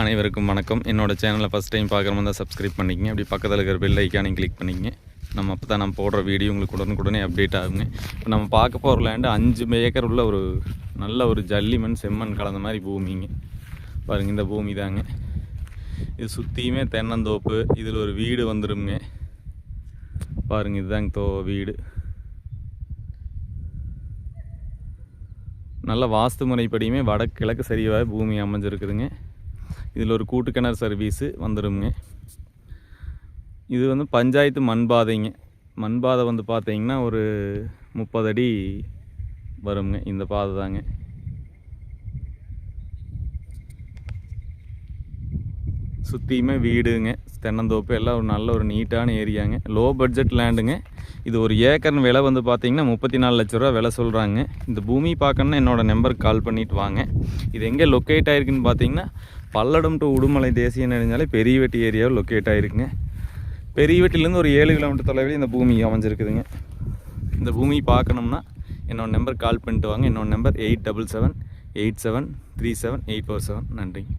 அனைவருக்கும் வணக்கம். என்னோட சேனலை ஃபஸ்ட் டைம் பார்க்குற மாதிரி சப்ஸ்கிரைப் பண்ணிக்கங்க. அப்படி பக்கத்தில் இருக்கிற பெல் ஐக்கானையும் கிளிக் பண்ணிக்கங்க. நம்ம அப்போ தான் நம்ம போடுற வீடியோ உங்களுக்கு உடனுக்குடனே அப்டேட் ஆகுங்க. இப்போ நம்ம பார்க்க போகிற லேண்டு அஞ்சு ஏக்கர் உள்ள ஒரு நல்ல ஒரு ஜல்லிமண் செம்மண் கலந்த மாதிரி பூமிங்க. பாருங்க இந்த பூமி தாங்க. இது சுற்றியுமே தென்னந்தோப்பு. இதில் ஒரு வீடு வந்துருங்க. பாருங்க இதுதாங்க தோ வீடு. நல்ல வாஸ்து முறைப்படியுமே வடக்கு கிழக்கு சரியாக பூமி அமைஞ்சிருக்குதுங்க. இதில் ஒரு கூட்டு கிணறு சர்வீஸு வந்துடுங்க இது வந்து பஞ்சாயத்து மண்பாதைங்க. மண்பாதை வந்து பார்த்தீங்கன்னா ஒரு முப்பது அடி வருங்க இந்த பாதை தாங்க. சுற்றியுமே வீடுங்க. தென்னந்தோப்பு எல்லாம் ஒரு நல்ல ஒரு நீட்டான ஏரியாங்க. லோ பட்ஜெட் லேண்டுங்க இது ஒரு ஏக்கர்னு விலை வந்து பார்த்தீங்கன்னா முப்பத்தி நாலு லட்ச ரூபா விலை சொல்கிறாங்க இந்த பூமி பார்க்கணுன்னா என்னோடய நம்பருக்கு கால் பண்ணிட்டு வாங்க. இது எங்கே லொக்கேட் ஆகிருக்குன்னு பார்த்தீங்கன்னா பல்லடம் டு உடுமலை தேசிய நெடுஞ்சாலை பெரியவெட்டி ஏரியாவில் லொக்கேட் ஆகிருக்குங்க பெரியவெட்டிலேருந்து ஒரு ஏழு கிலோமீட்டர் தொலைவில் இந்த பூமி அமைஞ்சிருக்குதுங்க. இந்த பூமி பார்க்கணும்னா என்னோடய நம்பர் கால் பண்ணிட்டு வாங்க. என்னோடய number eight double seven eight seven three seven eight four seven நன்றி.